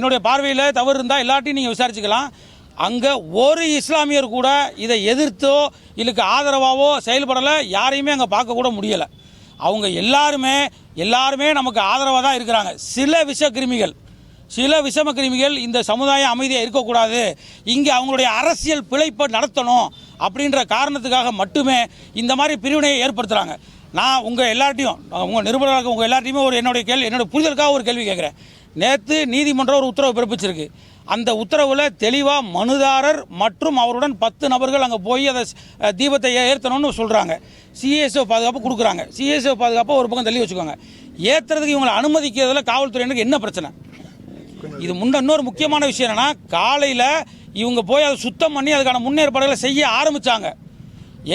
என்னுடைய பார்வையில் தவறு இருந்தால் எல்லாத்தையும் நீங்கள் விசாரிச்சுக்கலாம். அங்கே ஒரு இஸ்லாமியர் கூட இதை எதிர்த்தோ இதுக்கு ஆதரவாகவோ செயல்படலை யாரையுமே அங்கே பார்க்கக்கூட முடியலை. அவங்க எல்லாருமே எல்லாருமே நமக்கு ஆதரவாக தான் இருக்கிறாங்க. சில விஷக்கிருமிகள் சில விஷம கிருமிகள் இந்த சமுதாயம் அமைதியாக இருக்கக்கூடாது இங்கே அவங்களுடைய அரசியல் பிழைப்பை நடத்தணும் அப்படின்ற காரணத்துக்காக மட்டுமே இந்த மாதிரி பிரிவினையை ஏற்படுத்துகிறாங்க நான் உங்கள் எல்லார்ட்டையும் உங்கள் நிருபராக உங்கள் எல்லார்ட்டையுமே ஒரு என்னுடைய கேள்வி என்னோடய புரிதலுக்காக ஒரு கேள்வி கேட்குறேன். நேற்று நீதிமன்றம் ஒரு உத்தரவு பிறப்பிச்சிருக்கு. அந்த உத்தரவில் தெளிவாக மனுதாரர் மற்றும் அவருடன் பத்து நபர்கள் அங்கே போய் அதை தீபத்தை ஏற்றணும்னு சொல்கிறாங்க சிஎஸ்ஓ பாதுகாப்பு கொடுக்குறாங்க. சிஎஸ்ஓ பாதுகாப்பை ஒரு பக்கம் தள்ளி வச்சுக்கோங்க. ஏற்றுறதுக்கு இவங்களை அனுமதிக்கிறதுல காவல்துறையினருக்கு என்ன பிரச்சனை? இது முன்ன இன்னொரு முக்கியமான விஷயம் என்னென்னா காலையில் இவங்க போய் அதை சுத்தம் பண்ணி அதுக்கான முன்னேற்பாடுகளை செய்ய ஆரம்பிச்சாங்க.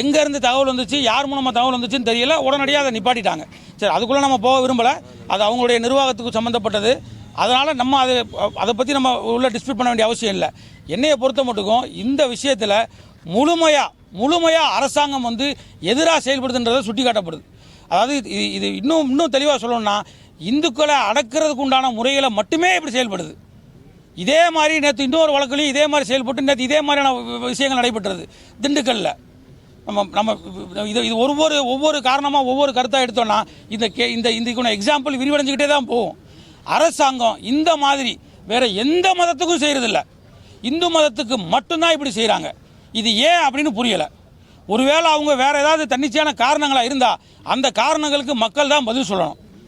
எங்கேருந்து தகவல் வந்துச்சு யார் மூலமாக தகவல் வந்துச்சுன்னு தெரியல உடனடியாக அதை நிப்பாட்டிட்டாங்க. சரி அதுக்குள்ளே நம்ம போக விரும்பலை. அது அவங்களுடைய நிர்வாகத்துக்கு சம்மந்தப்பட்டது அதனால் நம்ம அதை அதை பற்றி நம்ம உள்ள டிஸ்பியூட் பண்ண வேண்டிய அவசியம் இல்லை. என்னையை பொறுத்த மட்டுக்கும் இந்த விஷயத்தில் முழுமையாக முழுமையாக அரசாங்கம் வந்து எதிராக செயல்படுதுன்றதை சுட்டி காட்டப்படுது அதாவது இது இது இன்னும் இன்னும் தெளிவாக சொல்லணும்னா இந்துக்களை அடக்கிறதுக்கு உண்டான முறைகளை மட்டுமே இப்படி செயல்படுது. இதே மாதிரி நேற்று இன்னொரு வழக்குலையும் இதே மாதிரி செயல்பட்டு நேற்று இதே மாதிரியான விஷயங்கள் நடைபெற்றது. திண்டுக்கல்லில் நம்ம நம்ம இது இது ஒவ்வொரு ஒவ்வொரு காரணமாக ஒவ்வொரு கருத்தாக எடுத்தோம்னா இந்த கே இந்த இதுக்குள்ள எக்ஸாம்பிள் விரிவடைஞ்சுக்கிட்டே தான் போகும். அரசாங்கம் இந்த மாதிரி வேற எந்த மதத்துக்கும் செய்கிறதில்ல இந்து மதத்துக்கு மட்டும்தான் இப்படி செய்கிறாங்க இது ஏன் அப்படின்னு புரியலை. ஒருவேளை அவங்க வேற ஏதாவது தன்னிச்சையான காரணங்களாக இருந்தால் அந்த காரணங்களுக்கு மக்கள் தான் பதில் சொல்லணும்.